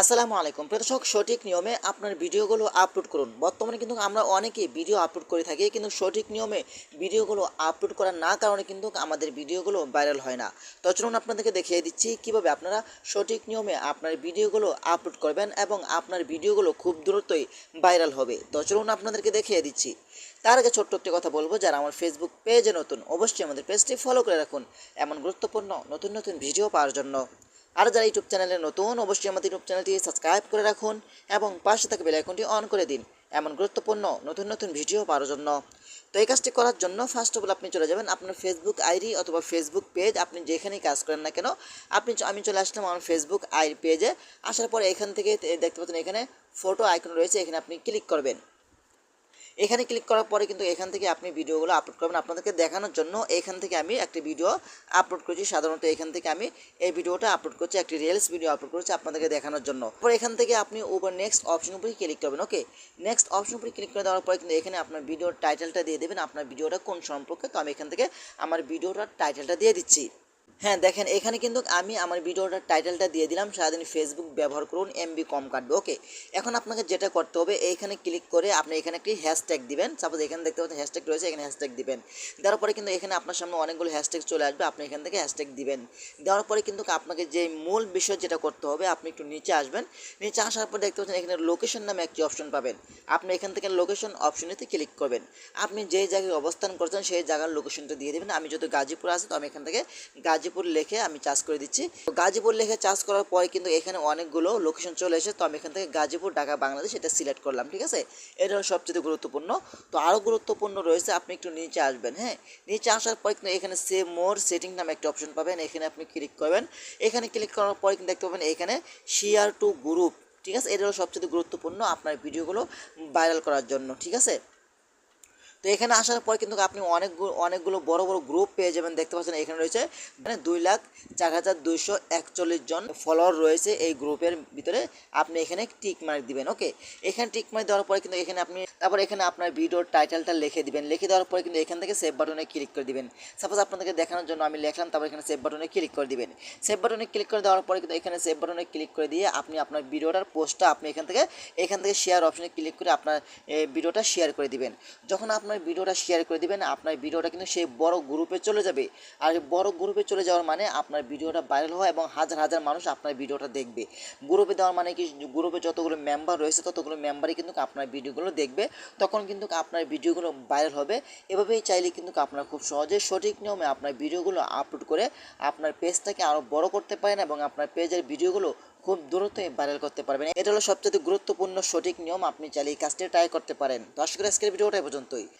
আসসালামু আলাইকুম। প্রদর্শক, সঠিক নিয়মে আপনার ভিডিওগুলো আপলোড করুন। বর্তমানে কিন্তু আমরা অনেকে ভিডিও আপলোড করে থাকি, কিন্তু সঠিক নিয়মে ভিডিওগুলো আপলোড করার না কারণে কিন্তু আমাদের ভিডিওগুলো ভাইরাল হয় না। তো চলুন আপনাদেরকে দেখিয়ে দিচ্ছি কীভাবে আপনারা সঠিক নিয়মে আপনার ভিডিওগুলো আপলোড করবেন এবং আপনার ভিডিওগুলো খুব দ্রুতই ভাইরাল হবে। তো চলুন আপনাদেরকে দেখিয়ে দিচ্ছি। তার আগে ছোট্ট একটি কথা বলব, যারা আমার ফেসবুক পেজে নতুন, অবশ্যই আমাদের পেজটি ফলো করে রাখুন। এমন গুরুত্বপূর্ণ, নতুন নতুন ভিডিও পাওয়ার জন্য। আর যারা ইউটিউব চ্যানেলে নতুন, অবশ্যই আমাদের ইউটিউব চ্যানেলটি সাবস্ক্রাইব করে রাখুন এবং পাশে থাকা বেল আইকনটি অন করে দিন। এমন গুরুত্বপূর্ণ নতুন নতুন ভিডিও পাওয়ার জন্য। তো এই কাজটি করার জন্য ফার্স্ট অফ অল আপনি চলে যাবেন আপনার ফেসবুক আইডি অথবা ফেসবুক পেজ আপনি যেখানেই কাজ করেন না কেন, আপনি আমি চলে আসলাম আমার ফেসবুক আই পেজে আসার পরে এখান থেকে দেখতে পাচ্ছেন এখানে ফটো আইকন রয়েছে, এখানে আপনি ক্লিক করবেন। এখানে ক্লিক করার পরে কিন্তু এখান থেকে আপনি ভিডিওগুলো আপলোড করবেন। আপনাদেরকে দেখানোর জন্য এখান থেকে আমি একটি ভিডিও আপলোড করেছি। সাধারণত এখান থেকে আমি এই ভিডিওটা আপলোড করছি, একটি রিলস ভিডিও আপলোড করেছি আপনাদেরকে দেখানোর জন্য। পরে এখান থেকে আপনি উপর নেক্সট অপশন উপরে ক্লিক করবেন ওকে নেক্সট অপশন উপরে ক্লিক করে দেওয়ার পরে কিন্তু এখানে আপনার ভিডিওর টাইটেলটা দিয়ে দেবেন। আপনার ভিডিওটা কোন সম্পর্কে? তো আমি এখান থেকে আমার ভিডিওটার টাইটেলটা দিয়ে দিচ্ছি। হ্যাঁ দেখেন, এখানে কিন্তু আমি আমার ভিডিওটার টাইটেলটা দিয়ে দিলাম, সারাদিন ফেসবুক ব্যবহার করুন এমবি কম কাটবে ওকে এখন আপনাকে যেটা করতে হবে, এইখানে ক্লিক করে আপনি এখানে একটি হ্যাশট্যাগ দিবেন। সাপোজ এখানে দেখতে পাচ্ছেন হ্যাশট্যাগ রয়েছে, এখানে হ্যাশট্যাগ দিবেন। দেওয়ার পরে কিন্তু এখানে আপনার সামনে অনেকগুলো হ্যাশট্যাগ চলে আসবে, আপনি এখান থেকে হ্যাশট্যাগ দিবেন। দেওয়ার পরে কিন্তু আপনাকে যে মূল বিষয় যেটা করতে হবে, আপনি একটু নিচে আসবেন। নিচে আসার পর দেখতে পাচ্ছেন এখানে লোকেশন নামে একটি অপশন পাবেন। আপনি এখান থেকে লোকেশন অপশনেতে ক্লিক করবেন। আপনি যেই জায়গায় অবস্থান করছেন, সেই জায়গার লোকেশনটা দিয়ে দেবেন। আমি যদি গাজীপুর আছে, তো আমি এখান থেকে গাজীপুর লিখে আমি চার্জ করে দিচ্ছি। গাজীপুর লেখে চার্জ করার পরে কিন্তু এখানে অনেকগুলো লোকেশন চলে এসে তো আমি এখান থেকে গাজীপুর, ঢাকা, বাংলাদেশ এটা সিলেক্ট করলাম, ঠিক আছে? এটা হলো সবচেয়ে গুরুত্বপূর্ণ। তো আরও গুরুত্বপূর্ণ রয়েছে, আপনি একটু নিচে আসবেন হ্যাঁ? নিচে আসার পরে কিন্তু এখানে সে মোর সেটিং নামে একটা অপশন পাবেন। এখানে আপনি ক্লিক করবেন। এখানে ক্লিক করার পরে কিন্তু দেখতে পাবেন এখানে শেয়ার টু গ্রুপ ঠিক আছে? এটা হলো সবচেয়ে গুরুত্বপূর্ণ আপনার ভিডিওগুলো ভাইরাল করার জন্য, ঠিক আছে? তো এখানে আসার পর কিন্তু আপনি অনেকগুলো অনেকগুলো বড় বড় গ্রুপ পেয়ে যাবেন, দেখতে পাচ্ছেন এখানে রয়েছে মানে দুই লাখ চার হাজার দুইশো একচল্লিশ জন ফলোয়ার রয়েছে এই গ্রুপের ভিতরে। আপনি এখানে টিক মার্ক দিবেন ওকে এখানে টিক মার্ক দেওয়ার পরে কিন্তু এখানে আপনি, তারপর এখানে আপনার ভিডিওর টাইটেলটা লিখে দিবেন। লিখে দেওয়ার পরে কিন্তু এখান থেকে সেভ বাটনে ক্লিক করে দিবেন। সাপোজ আপনাদেরকে দেখানোর জন্য আমি লিখলাম, তারপর এখানে সেভ বাটনে ক্লিক করে দিবেন। সেভ বাটনে ক্লিক করে দেওয়ার পরে কিন্তু এখানে সেভ বাটনে ক্লিক করে দিয়ে আপনি আপনার ভিডিওটার পোস্টটা আপনি এখান থেকে এখান থেকে শেয়ার অপশনে ক্লিক করে আপনার ভিডিওটা শেয়ার করে দিবেন। যখন আপনার ভিডিওটা শেয়ার করে দিবেন, আপনার ভিডিওটা কিন্তু সেই বড় গ্রুপে চলে যাবে। আর বড় গ্রুপে চলে যাওয়ার মানে আপনার ভিডিওটা ভাইরাল হয় এবং হাজার হাজার মানুষ আপনার ভিডিওটা দেখবে। গ্রুপে দেওয়ার মানে কি? গ্রুপে যতগুলো মেম্বার রয়েছে, ততগুলো মেম্বারই কিন্তু আপনার ভিডিওগুলো দেখবে। তখন কিন্তু আপনার ভিডিওগুলো ভাইরাল হবে। এভাবেই চাইলে কিন্তু আপনারা খুব সহজে সঠিক নিয়মে আপনার ভিডিওগুলো আপলোড করে আপনার পেজটাকে আরও বড় করতে পারেন এবং আপনার পেজের ভিডিওগুলো খুব দ্রুতই ভাইরাল করতে পারবেন। এটা হলো সবচেয়ে গুরুত্বপূর্ণ সঠিক নিয়ম। আপনি চাইলে এই কাজটি ট্রাই করতে পারেন। তো আশা করি আজকের ভিডিওটা এ পর্যন্তই।